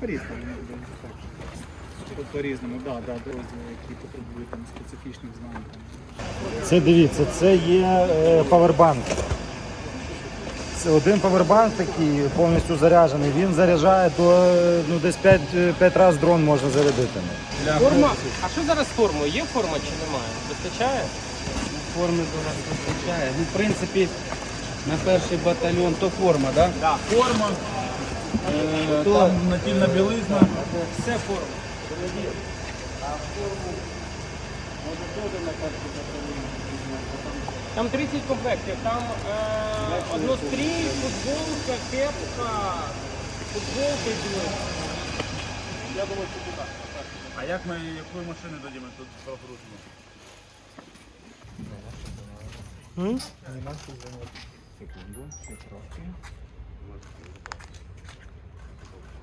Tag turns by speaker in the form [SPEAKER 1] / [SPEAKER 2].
[SPEAKER 1] по-різному. ну, По-різному, так, да, да, розділи, які потребують там специфічних знань.
[SPEAKER 2] Це дивіться, це є е, павербанк. Це один павербанк такий повністю заряджений. Він заряджає до ну, десь 5, 5 разів дрон можна зарядити.
[SPEAKER 3] Форма. А що зараз з формою? Є форма чи немає? Вистачає?
[SPEAKER 4] Форми до нас вистачає. Ну, в принципі, на перший батальйон то форма, так? Да?
[SPEAKER 5] Форма, е, там натільна білизна.
[SPEAKER 3] Все форма. Там 30 комплектів, там е, однострій, футболка, кепка, футболка і білизна.
[SPEAKER 5] А як ми якої машини дадімо тут прогрузимо?
[SPEAKER 1] Секунду, ще трохи.